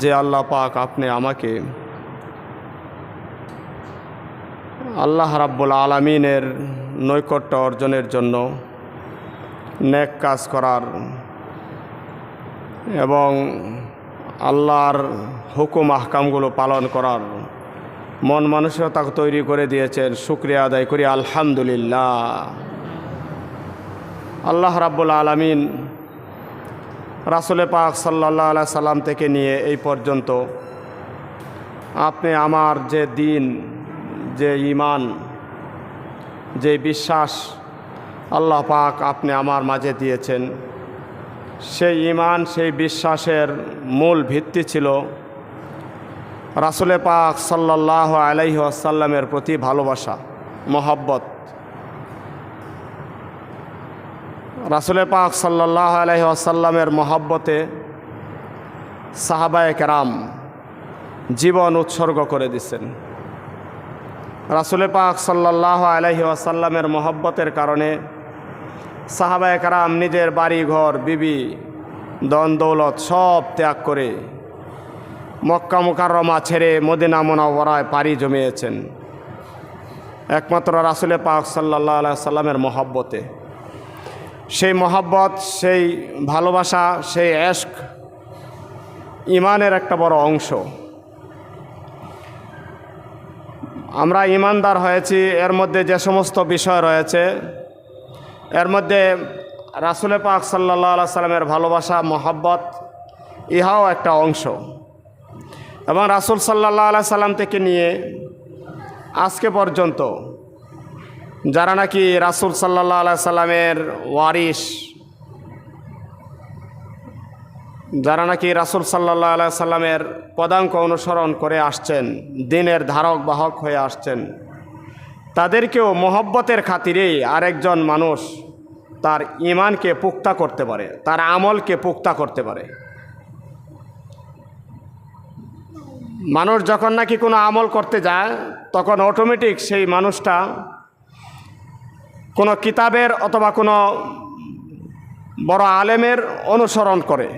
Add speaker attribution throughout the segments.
Speaker 1: যে আল্লাহ পাক আপনি আমাকে আল্লাহ রাব্বুল আলমিনের নৈকট্য অর্জনের জন্য নেক কাজ করার এবং আল্লাহর হুকুম আহকামগুলো পালন করার মন মানসিকতা তৈরি করে দিয়েছেন, শুক্রিয়া আদায় করি, আলহামদুলিল্লাহ। আল্লাহ রাব্বুল আলমিন রাসুলে পাক সাল্লাহ আলাই সাল্লাম থেকে নিয়ে এই পর্যন্ত আপনি আমার যে দিন, যে ইমান যে বিশ্বাস আল্লাহ পাক আপনি আমার মাঝে দিয়েছেন। সেই ইমান সেই বিশ্বাসের মূল ভিত্তি ছিল রাসুলে পাক সাল্লাহ আলাইহি আসাল্লামের প্রতি ভালোবাসা, মহব্বত। রাসুলে পাক সাল্লাহ আলহি আসাল্লামের মহব্বতে সাহাবায় কেরাম জীবন উৎসর্গ করে দিচ্ছেন। রাসুলে পাক সাল্লাহ আলহি আসাল্লামের মহব্বতের কারণে সাহাবায় কেরাম নিজের বাড়ি, ঘর, বিবি দন দৌলত সব ত্যাগ করে মক্কা মুকাররমা ছেড়ে মদিনা মোনাওয়ারায় পাড়ি জমিয়েছেন। একমাত্র রাসুলে পাক সাল্লাহ আলাই সাল্লামের মহব্বতে। সেই মহাব্বত, সেই ভালোবাসা, সেই অ্যাস্ক ইমানের একটা বড় অংশ। আমরা ইমানদার হয়েছি, এর মধ্যে যে সমস্ত বিষয় রয়েছে, এর মধ্যে রাসুলে পাক সাল্লা সাল্লামের ভালোবাসা, মহাব্বত, ইহাও একটা অংশ। এবং রাসুল সাল্লাহ সাল্লাম থেকে নিয়ে আজকে পর্যন্ত যারা নাকি রাসুল সাল্লাহ আলাই সাল্লামের ওয়ারিস যারা নাকি রাসুল সাল্লাহ আলাই সাল্লামের পদাঙ্ক অনুসরণ করে আসছেন, দিনের ধারক বাহক হয়ে আসছেন, তাদেরকেও মোহব্বতের খাতিরেই আরেকজন মানুষ তার ইমানকে পুক্তা করতে পারে, তার আমলকে পুক্তা করতে পারে। মানুষ যখন নাকি কোনো আমল করতে যায়, তখন অটোমেটিক সেই মানুষটা কোনো কিতাবের অথবা কোনো বড় আলেমের অনুসরণ করে।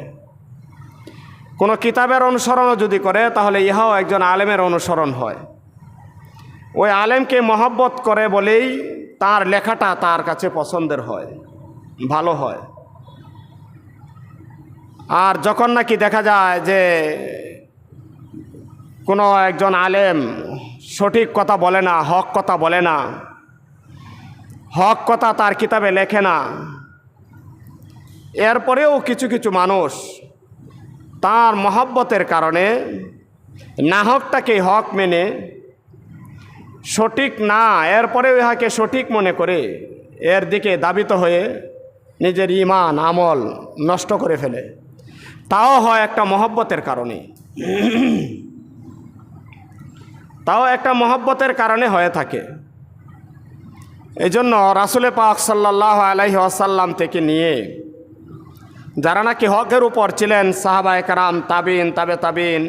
Speaker 1: কোনো কিতাবের অনুসরণও যদি করে, তাহলে ইহাও একজন আলেমের অনুসরণ হয়। ওই আলেমকে মহব্বত করে বলেই তার লেখাটা তার কাছে পছন্দের হয়, ভালো হয়। আর যখন নাকি দেখা যায় যে কোনো একজন আলেম সঠিক কথা বলে না, হক কথা বলে না হক কথা তার কিতাবে লেখে না। এরপরেও কিছু কিছু মানুষ তার মহব্বতের কারণে নাহকটাকে হক মেনে সঠিক না, এরপরেও ইহাকে সঠিক মনে করে এর দিকে দাবিত হয়ে নিজের ইমান, আমল নষ্ট করে ফেলে। তাও হয় একটা মহব্বতের কারণে। তাও একটা মহব্বতের কারণে হয়ে থাকে। এই জন্য রাসুলে পাক সাল্লাহ আলহি আসাল্লাম থেকে নিয়ে, যারা নাকি হকের উপর ছিলেন, সাহাবায় কারাম, তাবিন, তাবে তাবিন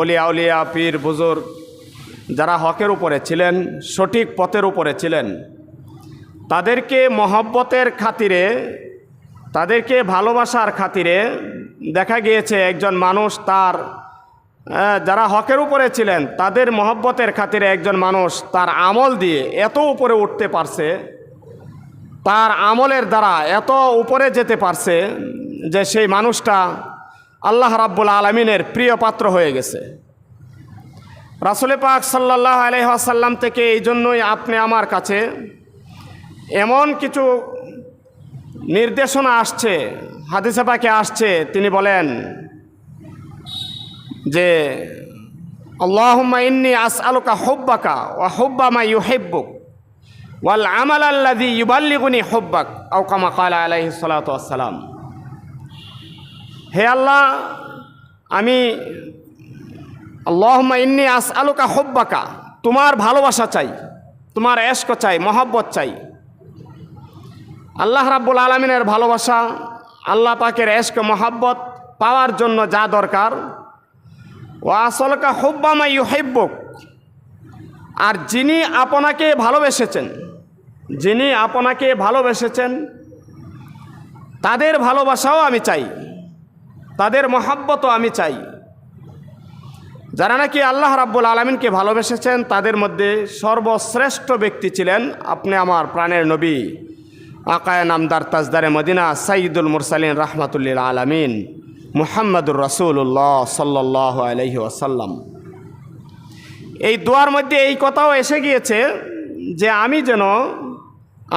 Speaker 1: অলিয়া উলিয়া পীর বুজুর যারা হকের উপরে ছিলেন, সঠিক পথের উপরে ছিলেন, তাদেরকে মহব্বতের খাতিরে, তাদেরকে ভালোবাসার খাতিরে দেখা গিয়েছে একজন মানুষ তার যারা হকের উপরে ছিলেন, তাদের মহব্বতের খাতিরে একজন মানুষ তার আমল দিয়ে এত উপরে উঠতে পারছে, তার আমলের দ্বারা এত উপরে যেতে পারছে যে সেই মানুষটা আল্লাহ রাব্বুল আলমিনের প্রিয় পাত্র হয়ে গেছে। রাসুলে পাক সাল্লাহ আলহাসাল্লাম থেকে এই জন্যই আপনি আমার কাছে এমন কিছু নির্দেশনা আসছে, হাদিসে পাকে আসছে, তিনি বলেন যে, আল্লাহুম্মা ইন্নি আস আলুকা হব্বাকা ও হব্বা মা ইউহেব্বুক ওয়াল আমাল আল্লাদি ইউবাল্লিগুনি হব্বাক। আও কামা কালা আলাইহি সালাতাম হে আল্লাহ, আমি, আল্লাহুম্মা ইন্নি আস আলুকা হব্বাকা, তোমার ভালোবাসা চাই, তোমার এশক চাই, মহব্বত চাই। আল্লাহ রাব্বুল আলমিনের ভালোবাসা, আল্লাহ পাকের এশক মহাব্বত পাওয়ার জন্য যা দরকার ও আসলকা হুব্বামা ইউহেব্বুক। আর যিনি আপনাকে ভালোবেসেছেন, যিনি আপনাকে ভালোবেসেছেন, তাদের ভালোবাসাও আমি চাই, তাদের মহাব্বতও আমি চাই। যারা নাকি আল্লাহ রাব্বুল আলমিনকে ভালোবেসেছেন, তাদের মধ্যে সর্বশ্রেষ্ঠ ব্যক্তি ছিলেন আপনি আমার প্রাণের নবী, আকায় নামদার তাজদারে মদিনা সাইদুল মুরসালিন রাহমাতুল্লিল আলমিন। মুহাম্মদুর রসুল্লাহ সাল্লাহ আলহি ওয়াসাল্লাম। এই দোয়ার মধ্যে এই কথাও এসে গিয়েছে যে আমি যেন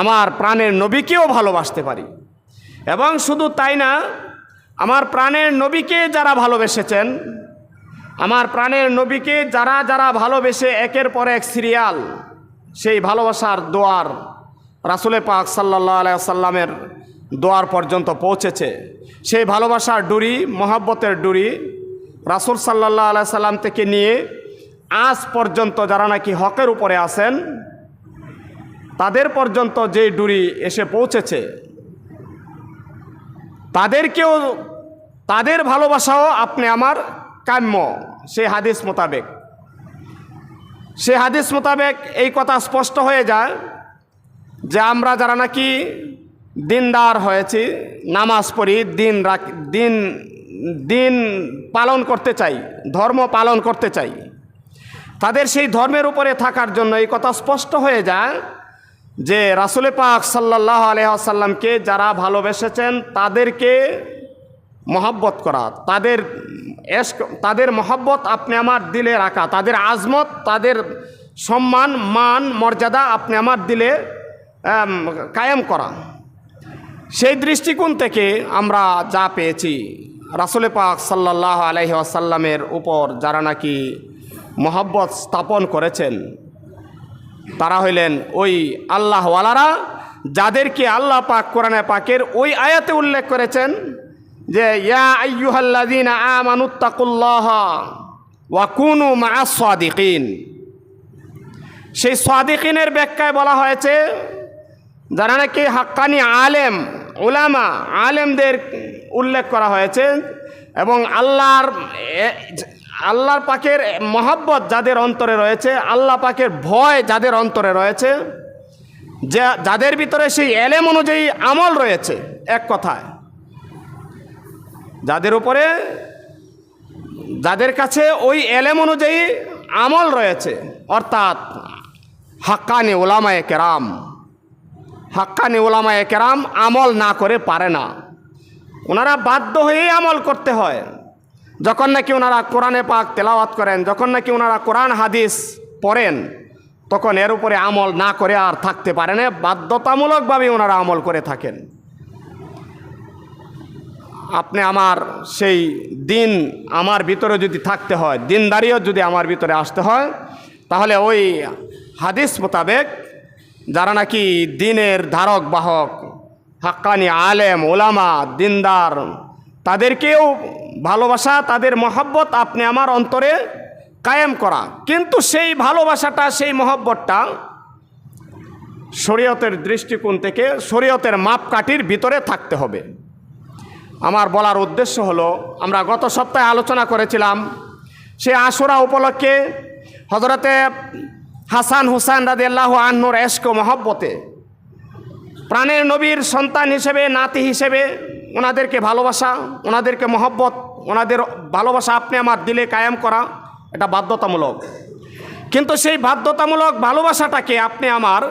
Speaker 1: আমার প্রাণের নবীকেও ভালোবাসতে পারি। এবং শুধু তাই না, আমার প্রাণের নবীকে যারা ভালোবেসেছেন, আমার প্রাণের নবীকে যারা যারা ভালোবেসে একের পর এক সিরিয়াল, সেই ভালোবাসার দোয়ার রাসুলে পাক সাল্লাহ সাল্লামের দোয়ার পর্যন্ত পৌঁছেছে। সেই ভালোবাসার ডুরি, মহাব্বতের ডুরি রাসুল সাল্লাহ আলাই সাল্লাম থেকে নিয়ে আজ পর্যন্ত যারা নাকি হকের উপরে আছেন, তাদের পর্যন্ত যে ডুরি এসে পৌঁছেছে, তাদেরকেও, তাদের ভালোবাসাও আপনি আমার কাম্য, সে হাদিস মোতাবেক। সে হাদিস মোতাবেক এই কথা স্পষ্ট হয়ে যায় যে আমরা যারা নাকি দিনদার হয়েছি, নামাজ পড়ি, দিন রাখ, দিন দিন পালন করতে চাই, ধর্ম পালন করতে চাই। তাদের সেই ধর্মের উপরে থাকার জন্য এই কথা স্পষ্ট হয়ে যায় যে রাসুলে পাক সাল্লাহ আলহাসাল্লামকে যারা ভালোবেসেছেন তাদেরকে মহব্বত করা, তাদের তাদের মহব্বত আপনি আমার দিলে রাখা, তাদের আজমত, তাদের সম্মান, মান, মর্যাদা আপনি আমার দিলে কায়েম করা। সেই দৃষ্টিকোণ থেকে আমরা যা পেয়েছি রাসুলে পাক সাল্লাহ আলহি আসাল্লামের উপর যারা নাকি মহব্বত স্থাপন করেছেন, তারা হইলেন ওই আল্লাহওয়ালারা যাদেরকে আল্লাহ পাক কোরআনে পাকের ওই আয়াতে উল্লেখ করেছেন যে, ইয়া আইয়ুহাল্লাযীনা আমানুত্তাকুল্লাহ ওয়া কুনু মা'আস সাদিকিন সেই সাদিকিনের ব্যাখ্যায় বলা হয়েছে যারা নাকি হাক্কানি আলেম ওলামা আলেমদের উল্লেখ করা হয়েছে এবং আল্লাহর আল্লাহর পাকের মহাব্বত যাদের অন্তরে রয়েছে, আল্লাহ পাকের ভয় যাদের অন্তরে রয়েছে, যে, যাদের ভিতরে সেই এলেম অনুযায়ী আমল রয়েছে, এক কথায়। যাদের উপরে, যাদের কাছে ওই এলেম অনুযায়ী আমল রয়েছে, অর্থাৎ হাক্কানি ওলামায়ে কেরাম। হাক্কানি ওলামায়ে কেরাম আমল না করে পারে না। ওনারা বাধ্য হয়েই আমল করতে হয়। যখন নাকি ওনারা কোরআনে পাক তেলাওয়াত করেন, যখন নাকি ওনারা কোরআন হাদিস পড়েন, তখন এর উপরে আমল না করে আর থাকতে পারে না, বাধ্যতামূলকভাবে ওনারা আমল করে থাকেন। আপনি আমার সেই দিন আমার ভিতরে যদি থাকতে হয়, দিনদারিও যদি আমার ভিতরে আসতে হয়, তাহলে ওই হাদিস মোতাবেক যারা নাকি দিনের ধারক, বাহক, হাক্কানি, আলেম, ওলামা, দিনদার, তাদেরকেও ভালোবাসা, তাদের মহব্বত আপনি আমার অন্তরে কায়েম করা। কিন্তু সেই ভালোবাসাটা, সেই মহব্বতটা শরীয়তের দৃষ্টিকোণ থেকে, শরীয়তের মাপকাঠির ভিতরে থাকতে হবে। আমার বলার উদ্দেশ্য হলো, আমরা গত সপ্তাহে আলোচনা করেছিলাম, সে আশুরা উপলক্ষে হজরতে হাসান হুসান রাদি আল্লাহ আহনুর এশক মহব্বতে। প্রাণের নবীর সন্তান হিসেবে, নাতি হিসেবে ওনাদেরকে ভালোবাসা, ওনাদেরকে মহব্বত, ওনাদের ভালোবাসা আপনি আমার দিলে কায়েম করা এটা বাধ্যতামূলক। কিন্তু সেই বাধ্যতামূলক ভালোবাসাটাকে আপনি আমার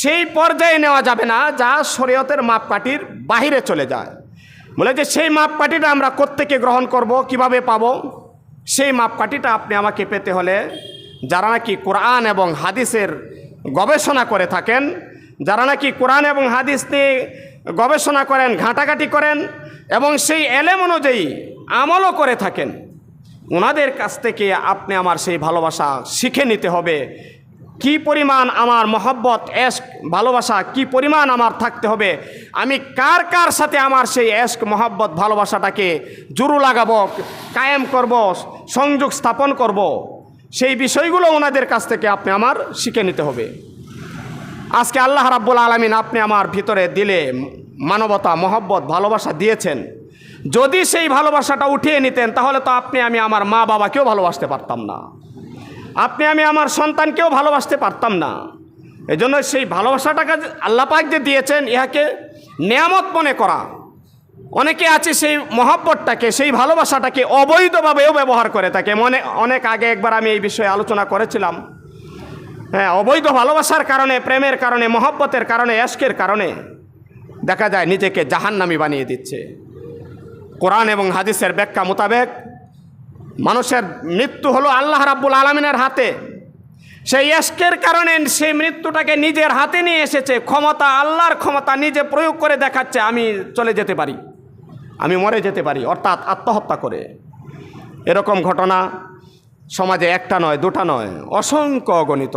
Speaker 1: সেই পর্যায়ে নেওয়া যাবে না, যা শরীয়তের মাপকাঠির বাহিরে চলে যায়। বলে যে সেই মাপকাঠিটা আমরা কোত্থেকে গ্রহণ করব, কীভাবে পাব? সেই মাপকাঠিটা আপনি আমাকে পেতে হলে যারা নাকি কোরআন এবং হাদিসের গবেষণা করে থাকেন, যারা নাকি কোরআন এবং হাদিস নিয়ে গবেষণা করেন, ঘাঁটাঘাঁটি করেন এবং সেই এলেম অনুযায়ী আমলও করে থাকেন ওনাদের কাছ থেকে আপনি আমার সেই ভালোবাসা শিখে নিতে হবে। কি পরিমাণ আমার মহব্বত এস্ক ভালোবাসা, কি পরিমাণ আমার থাকতে হবে? আমি কার কার সাথে আমার সেই এস্ক মহব্বত, ভালোবাসাটাকে জুরু লাগাবো, কায়েম করব, সংযোগ স্থাপন করব? সেই বিষয়গুলো ওনাদের কাছ থেকে আপনি আমার শিখে নিতে হবে। আজকে আল্লাহ রাব্বুল আলমিন আপনি আমার ভিতরে দিলে মানবতা, মহব্বত, ভালোবাসা দিয়েছেন। যদি সেই ভালোবাসাটা উঠিয়ে নিতেন, তাহলে তো আপনি আমি আমার মা বাবাকেও ভালোবাসতে পারতাম না। আপনি আমি আমার সন্তানকেও ভালোবাসতে পারতাম না। এই জন্য সেই ভালোবাসাটাকে যে আল্লাহ পাক যে দিয়েছেন, ইহাকে নিয়ামত মনে করা। অনেকে আছে সেই মহাব্বতটাকে, সেই ভালোবাসাটাকে অবৈধভাবেও ব্যবহার করে থাকে। মনে, অনেক আগে একবার আমি এই বিষয়ে আলোচনা করেছিলাম। হ্যাঁ অবৈধ ভালোবাসার কারণে, প্রেমের কারণে, মহব্বতের কারণে এশকের কারণে দেখা যায় নিজেকে জাহান্নামি বানিয়ে দিচ্ছে। কোরআন এবং হাদিসের ব্যাখ্যা মোতাবেক মানুষের মৃত্যু হলো আল্লাহ রাব্বুল আলমিনের হাতে। সেই এশকের কারণে সেই মৃত্যুটাকে নিজের হাতে নিয়ে এসেছে, ক্ষমতা, আল্লাহর ক্ষমতা নিজে প্রয়োগ করে দেখাচ্ছে, আমি চলে যেতে পারি। আমি মরে যেতে পারি, অর্থাৎ আত্মহত্যা করে। এরকম ঘটনা সমাজে একটা নয়, দুটা নয়, অসংখ্য অগণিত।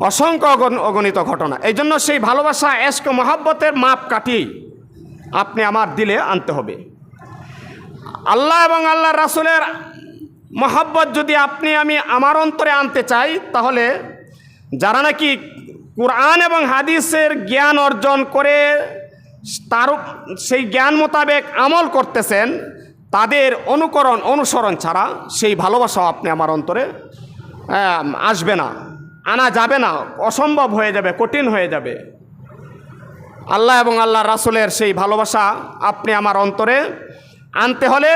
Speaker 1: অসংখ্য অগণিত ঘটনা। এই জন্য সেই ভালোবাসা এশক মহাব্বতের মাপ কাটি আপনি আমার দিলে আনতে হবে। আল্লাহ এবং আল্লাহ রাসুলের মহাব্বত যদি আপনি আমি আমার অন্তরে আনতে চাই, তাহলে যারা নাকি কোরআন এবং হাদিসের জ্ঞান অর্জন করে তার সেই জ্ঞান মোতাবেক আমল করতেছেন, তাদের অনুকরণ, অনুসরণ ছাড়া সেই ভালোবাসা আপনি আমার অন্তরে আসবে না, আনা যাবে না, অসম্ভব হয়ে যাবে, কঠিন হয়ে যাবে। আল্লাহ এবং আল্লাহ রাসুলের সেই ভালোবাসা আপনি আমার অন্তরে আনতে হলে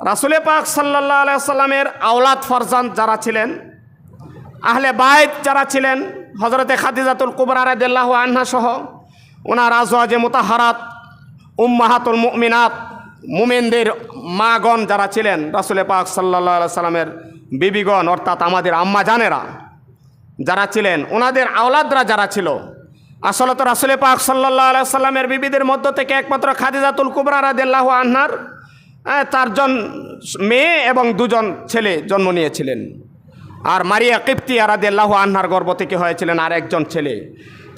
Speaker 1: রাসুলে পাক সাল্লাহ আলাইসাল্লামের আওলাদ ফরজান যারা ছিলেন আহলে বাইত যারা ছিলেন হজরতে খাদিজাতুল কুবরা রাদিল্লাহু আনহা সহ ওনার আজওয়াজে মোতাহারাত উম্মাহাতুল মুমিনাত মুমিনদের মাগণ যারা ছিলেন রাসুলে পাক সাল্লাহ সাল্লামের বিবিগণ অর্থাৎ আমাদের আম্মা জানেরা যারা ছিলেন ওনাদের আওলাদরা যারা ছিল আসলে তো রাসুলে পাক সাল্লাহ সাল্লামের বিবিদের মধ্য থেকে একমাত্র খাদিজাতুল কুবরা রাদিল্লাহ আনহার আহ, চারজন মেয়ে এবং দুজন ছেলে জন্ম নিয়েছিলেন। আর মারিয়া কিপ্তি আরাদিল্লাহ আনহার গর্ব থেকে হয়েছিলেন আর একজন ছেলে।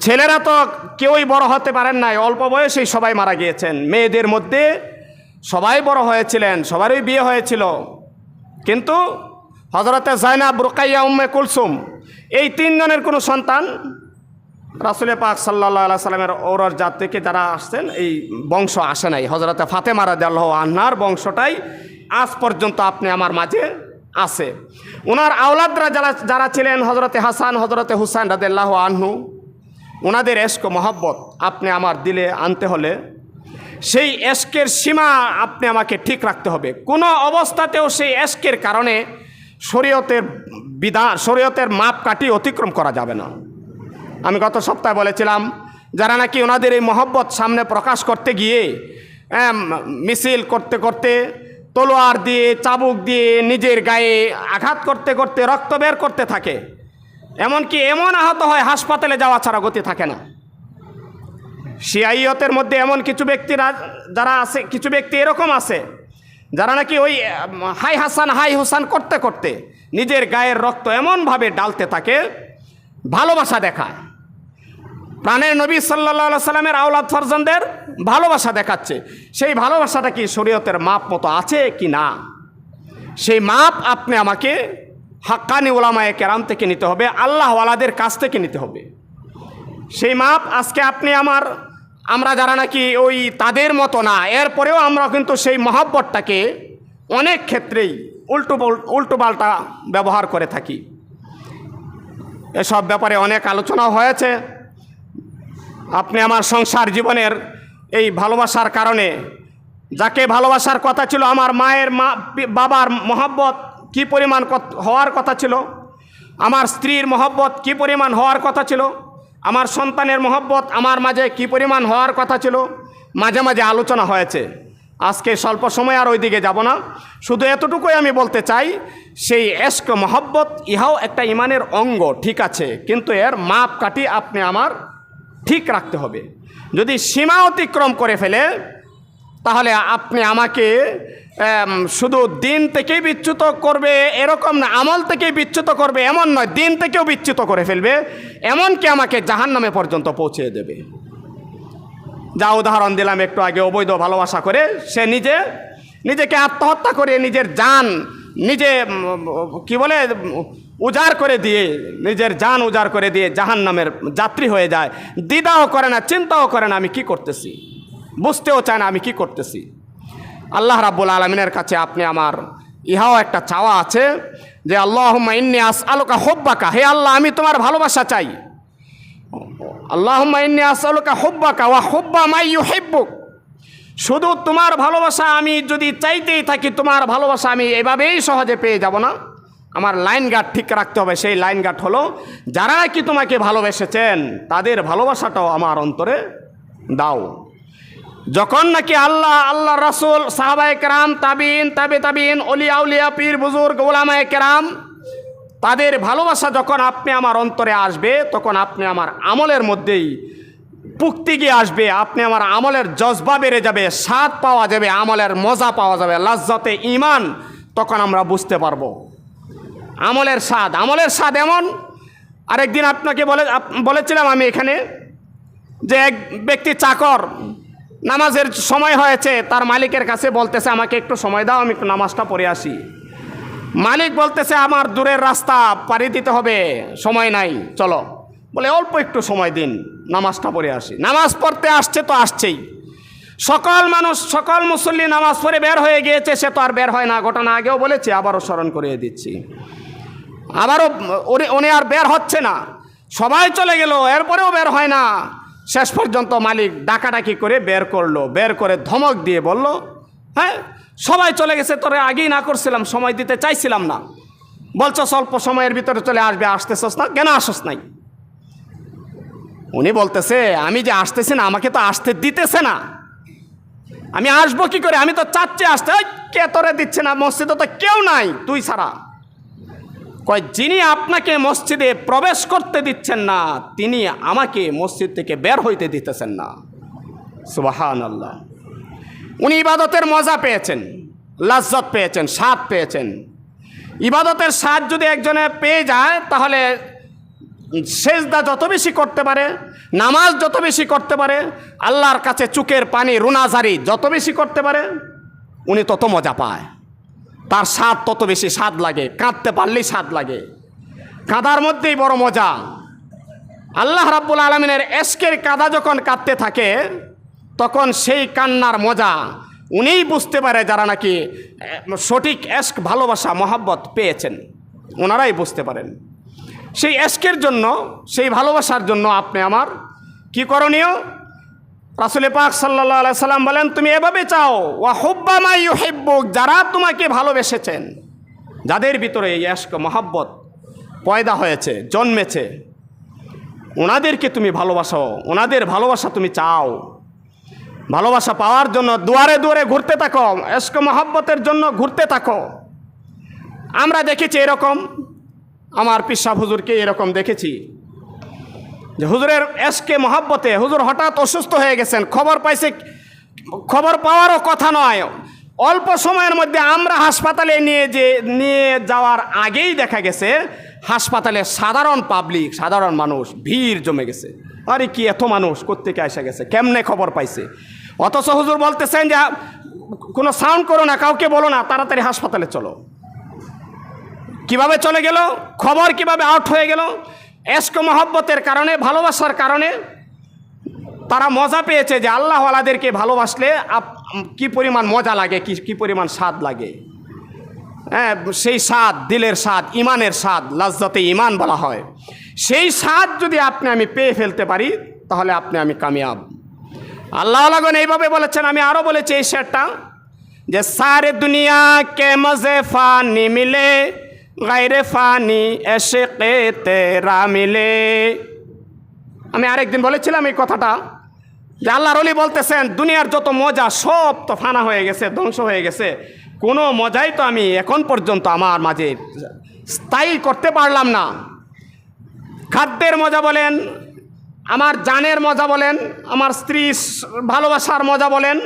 Speaker 1: ছেলেরা তো কেউই বড় হতে পারেন নাই, অল্প বয়সেই সবাই মারা গিয়েছেন। মেয়েদের মধ্যে সবাই বড় হয়েছিলেন, সবারই বিয়ে হয়েছিল। কিন্তু হজরতে জাইনাব রুকাইয়া উম্মে কুলসুম, এই তিনজনের কোনো সন্তান রাসুলে পাক সাল্লাহ সাল্লামের ওরর জাত থেকে যারা আসছেন, এই বংশ আসে নাই। হজরতে ফাতেমা রাদিয়াল্লাহু আন্নার বংশটাই আজ পর্যন্ত আপনি আমার মাঝে আছে। ওনার আওলাদরা যারা যারা ছিলেন হজরতে হাসান হজরতে হুসাইন রাদিয়াল্লাহ আনহু ওনাদের এস্ক মহব্বত আপনি আমার দিলে আনতে হলে, সেই এস্কের সীমা আপনি আমাকে ঠিক রাখতে হবে। কোনো অবস্থাতেও সেই এস্কের কারণে শরীয়তের বিধান, শরীয়তের মাপ কাটি অতিক্রম করা যাবে না। আমি গত সপ্তাহে বলেছিলাম যারা নাকি ওনাদের এই মহব্বত সামনে প্রকাশ করতে গিয়ে এম, মিছিল করতে করতে তলোয়ার দিয়ে চাবুক দিয়ে নিজের গায়ে আঘাত করতে করতে রক্ত বের করতে থাকে এমনকি এমন আহত হয় হাসপাতালে যাওয়া ছাড়া গতি থাকে না। সিআইয়তের মধ্যে এমন কিছু ব্যক্তিরা যারা আছে কিছু ব্যক্তি এরকম আছে যারা নাকি ওই হাই হাসান হাই হুসান করতে করতে নিজের গায়ের রক্ত এমনভাবে ডালতে থাকে ভালোবাসা দেখায়। প্রাণের নবী সাল্লা সাল্লামের আওলাদ ফরজনদের ভালোবাসা দেখাচ্ছে। সেই ভালোবাসাটা কি শরীয়তের মাপ মতো আছে কি না? সেই মাপ আপনি আমাকে হাক্কানি ওলামায়ে কেরাম থেকে নিতে হবে, আল্লাহওয়ালাদের কাছ থেকে নিতে হবে। সেই মাপ আজকে আপনি আমার, আমরা যারা নাকি ওই তাদের মতো না, এরপরেও আমরা কিন্তু সেই মহাব্বতটাকে অনেক ক্ষেত্রেই উল্টো উল্টো পাল্টা ব্যবহার করে থাকি। এসব ব্যাপারে অনেক আলোচনাও হয়েছে। আপনি আমার সংসার জীবনের এই ভালোবাসার কারণে, যাকে ভালোবাসার কথা ছিল আমার মায়ের মা, বাবার মহব্বত কি পরিমাণ হওয়ার কথা ছিল, আমার স্ত্রীর মহব্বত কি পরিমাণ হওয়ার কথা ছিল, আমার সন্তানের মহব্বত আমার মাঝে কি পরিমাণ হওয়ার কথা ছিল, মাঝে মাঝে আলোচনা হয়েছে। আজকে স্বল্প সময় আর ওইদিকে যাব না। শুধু এতটুকুই আমি বলতে চাই, সেই এস্ক মহব্বত, ইহাও একটা ইমানের অঙ্গ, ঠিক আছে, কিন্তু এর মাপ কাটি আপনি আমার ঠিক রাখতে হবে। যদি সীমা অতিক্রম করে ফেলে, তাহলে আপনি আমাকে শুধু দিন থেকেই বিচ্যুত করবে, এরকম না, আমল থেকেই বিচ্যুত করবে, এমন নয়, দিন থেকেও বিচ্যুত করে ফেলবে, এমনকি আমাকে জাহান নামে পর্যন্ত পৌঁছে দেবে। যা উদাহরণ দিলাম একটু আগে, অবৈধ ভালোবাসা করে, সে নিজে, নিজেকে আত্মহত্যা করে নিজের যান নিজে কি বলে উজাড় করে দিয়ে, নিজের যান উজাড় করে দিয়ে জাহান নামের যাত্রী হয়ে যায়। দ্বিধাও করে না, চিন্তাও করে না আমি কি করতেছি? বুঝতেও চায় না আমি কি করতেছি? আল্লাহ রাব্বুল আলমিনের কাছে আপনি আমার, ইহাও একটা চাওয়া আছে যে আল্লাহ ইন্নি আস আলোকা হব্বাকা। হে আল্লাহ, আমি তোমার ভালোবাসা চাই। আল্লাহ ইন্নি আস আলোকা হব্বাকা ওয়া হব্বা মাই ইউ হেব্বুক শুধু তোমার ভালোবাসা আমি যদি চাইতেই থাকি, তোমার ভালোবাসা আমি এভাবেই সহজে পেয়ে যাব না। আমার লাইন গার্ড ঠিক রাখতে হবে। সেই লাইন গার্ড হলো, যারা কি তোমাকে ভালোবেসেছেন, তাদের ভালোবাসাটাও আমার অন্তরে দাও। যখন নাকি আল্লাহ আল্লাহ রাসুল, সাহাবায় কেরাম তাবিন তাবে তাবিন অলিয়া, উলিয়া, পীর, বুজুর্গ ওলামায় কেরাম, তাদের ভালোবাসা যখন আপনি আমার অন্তরে আসবে, তখন আপনি আমার আমলের মধ্যেই পুক্তি গিয়ে আসবে, আপনি আমার আমলের জজবা বেড়ে যাবে, স্বাদ পাওয়া যাবে, আমলের মজা পাওয়া যাবে, লাজ্জতে ইমান তখন আমরা বুঝতে পারব। আমলের স্বাদ। আমলের স্বাদ এমন। আরেকদিন আপনাকে বলে বলেছিলাম আমি এখানে যে এক ব্যক্তি চাকর, নামাজের সময় হয়েছে, তার মালিকের কাছে বলতেছে, আমাকে একটু সময় দাও, আমি একটু নামাজটা পড়ে আসি। মালিক বলতেছে, আমার দূরের রাস্তা, পাড়ি দিতে হবে, সময় নাই, চলো। বলে, অল্প একটু সময় দিন, নামাজটা পড়ে আসি। নামাজ পড়তে আসছে তো আসছেই। সকল মানুষ, সকল মুসল্লি নামাজ পড়ে বের হয়ে গিয়েছে, সে তো আর বের হয় না। ঘটনা আগেও বলেছি, আবারও স্মরণ করিয়ে দিচ্ছি। আবারও উনি- আর বের হচ্ছে না। সবাই চলে গেল, এরপরেও বের হয় না। শেষ পর্যন্ত মালিক ডাকাডাকি করে বের করল, বের করে ধমক দিয়ে বলল হ্যাঁ সবাই চলে গেছে, তোরে আগেই না করছিলাম, সময় দিতে চাইছিলাম না। বলছো স্বল্প সময়ের ভিতরে চলে আসবে, আসতেছস না, কেন আসস নাই? উনি বলতেছে, আমি যে আসতেছি না, আমাকে তো আসতে দিতেছে না। আমি আসব কি করে? আমি তো চাচ্ছি আসতে কে তোরে দিচ্ছে না? মসজিদে তো কেউ নাই, তুই ছাড়া। কয়, যিনি আপনাকে মসজিদে প্রবেশ করতে দিচ্ছেন না, তিনি আমাকে মসজিদ থেকে বের হইতে দিতেছেন না। সুবাহান আল্লাহ উনি ইবাদতের মজা পেয়েছেন, লাজ্জত পেয়েছেন, স্বাদ পেয়েছেন। ইবাদতের স্বাদ যদি একজনে পেয়ে যায়, তাহলে সেজদা যত বেশি করতে পারে, নামাজ যত বেশি করতে পারে, আল্লাহর কাছে চুকের পানি, রুনাজারি যত বেশি করতে পারে, উনি তত মজা পায়। তার স্বাদ তত বেশি স্বাদ লাগে, কাঁদতে পারলেই স্বাদ লাগে। কাঁদার মধ্যেই বড় মজা। আল্লাহ রাব্বুল আলমিনের এস্কের কাদা যখন কাঁদতে থাকে, তখন সেই কান্নার মজা উনিই বুঝতে পারে যারা নাকি সঠিক এস্ক ভালোবাসা, মহাব্বত পেয়েছেন। ওনারাই বুঝতে পারেন। সেই এস্কের জন্য, সেই ভালোবাসার জন্য আপনি আমার কি করণীয়? রাসুল পাক সাল্লাহ সাল্লাম বলেন, তুমি এভাবে চাও? ওয়া হুব্বামা ইউহিব্বুক যারা তোমাকে ভালোবেসেছেন, যাদের ভিতরে এই এস্ক মহাব্বত পয়দা হয়েছে, জন্মেছে, ওনাদেরকে তুমি ভালোবাসো ওনাদের ভালোবাসা তুমি চাও। ভালোবাসা পাওয়ার জন্য দুয়ারে দুয়ারে ঘুরতে থাকো এস্ক মহাব্বতের জন্য ঘুরতে থাকো। আমরা দেখেছি এরকম, আমার পিসা হুজুরকে এরকম দেখেছি। যে হুজুরের এসকে মহাব্বতে হুজুর হঠাৎ অসুস্থ হয়ে গেছেন। খবর পাইছে খবর পাওয়ারও কথা নয়। অল্প সময়ের মধ্যে আমরা হাসপাতালে নিয়ে যে নিয়ে যাওয়ার আগেই দেখা গেছে, হাসপাতালে সাধারণ পাবলিক সাধারণ মানুষ, ভিড় জমে গেছে। আরে কি এত মানুষ কোত্থেকে এসে গেছে? কেমনে খবর পাইছে? অথচ হুজুর বলতেছেন যে, কোনো সাউন্ড করো না, কাউকে বলো না, তাড়াতাড়ি হাসপাতালে চলো। কীভাবে চলে গেল? খবর কীভাবে আউট হয়ে গেল? এস্ক মহব্বতের কারণে, ভালোবাসার কারণে তারা মজা পেয়েছে যে আল্লাহওয়ালাদেরকে ভালোবাসলে আপ- কি পরিমাণ মজা লাগে, কি কি পরিমাণ স্বাদ লাগে। হ্যাঁ সেই স্বাদ, দিলের স্বাদ, ইমানের স্বাদ, লাজ্জাতে ইমান বলা হয়। সেই স্বাদ যদি আপনি আমি পেয়ে ফেলতে পারি, তাহলে আপনি আমি কামিয়াব। আল্লাহ লাগন এইভাবে বলেছেন, আমি আরও বলেছি এই শেরটা যে সারে দুনিয়া কে মজে ফানি মিলে গাইরে ফানি এসে কে তেরা মিলে আমি আরেকদিন বলেছিলাম এই কথাটা, যে আল্লাহর অলি বলতেছেন, দুনিয়ার যত মজা, সব তো ফানা হয়ে গেছে, ধ্বংস হয়ে গেছে। কোনো মজাই তো আমি এখন পর্যন্ত আমার মাঝে স্থায়ী করতে পারলাম না। খাদ্যের মজা বলেন, আমার জানের মজা বলেন, আমার স্ত্রী ভালোবাসার মজা বলেন,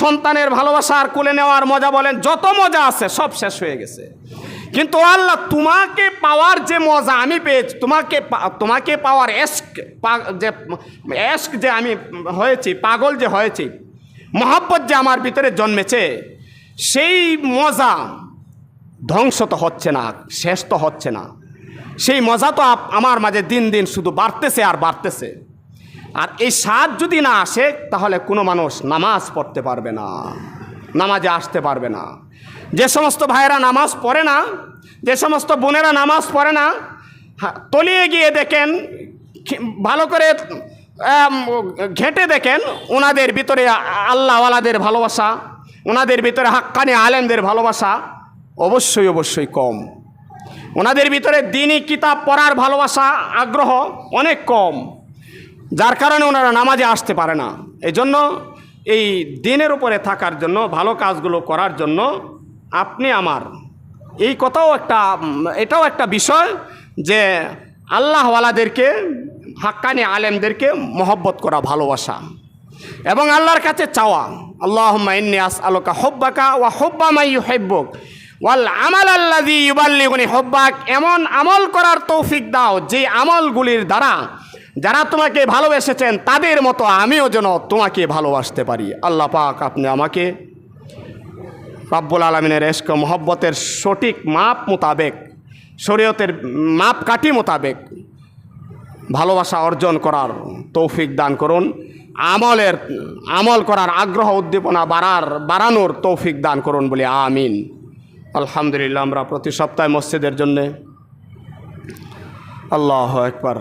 Speaker 1: সন্তানের ভালোবাসার কোলে নেওয়ার মজা বলেন, যত মজা আছে সব শেষ হয়ে গেছে। কিন্তু আল্লাহ তোমাকে পাওয়ার যে মজা আমি পেয়েছি, তোমাকে তোমাকে পাওয়ার এস্ক যে এস্ক যে আমি হয়েছি, পাগল যে হয়েছি, মহাব্বত যে আমার ভিতরে জন্মেছে, সেই মজা ধ্বংস তো হচ্ছে না, শেষ তো হচ্ছে না। সেই মজা তো আমার মাঝে দিন দিন শুধু বাড়তেছে আর বাড়তেছে। আর এই স্বাদ যদি না আসে, তাহলে কোনো মানুষ নামাজ পড়তে পারবে না, নামাজে আসতে পারবে না। যে সমস্ত ভাইয়েরা নামাজ পড়ে না, যে সমস্ত বোনেরা নামাজ পড়ে না তলিয়ে গিয়ে দেখেন ভালো করে ঘেঁটে দেখেন, ওনাদের ভিতরে আল্লাহওয়ালাদের ভালোবাসা, ওনাদের ভিতরে হাক্কানি আলেমদের ভালোবাসা অবশ্যই অবশ্যই কম। ওনাদের ভিতরে দিনই কিতাব পড়ার ভালোবাসা, আগ্রহ অনেক কম, যার কারণে ওনারা নামাজে আসতে পারে না। এই জন্য এই দিনের উপরে থাকার জন্য, ভালো কাজগুলো করার জন্য আপনি আমার। এই কথাও একটা, এটাও একটা বিষয় যে আল্লাহওয়ালাদেরকে, হাক্কানি আলেমদেরকে মহব্বত করা, ভালোবাসা। এবং আল্লাহর কাছে চাওয়া আল্লাহ আস আলোকা হব্বাকা ওয়া হব্বা মাই হেব্বক ওয়াল আমাল আল্লাদি ইউবাল্লিগুনি হব্বাক। এমন আমল করার তৌফিক দাও, যে আমলগুলির দ্বারা যারা তোমাকে ভালোবেসেছেন, তাদের মতো আমিও যেন তোমাকে ভালোবাসতে পারি। আল্লাহ পাক আপনি আমাকে রাব্বুল আলমিনের এশক মহব্বতের সঠিক মাপ মোতাবেক, শরীয়তের মাপ কাঠি মোতাবেক ভালোবাসা অর্জন করার তৌফিক দান করুন, আমলের, আমল করার আগ্রহ উদ্দীপনা বাড়ার, বাড়ানোর তৌফিক দান করুন বলে আমিন। আলহামদুলিল্লাহ আমরা প্রতি সপ্তাহে মসজিদের জন্যে। আল্লাহ একবার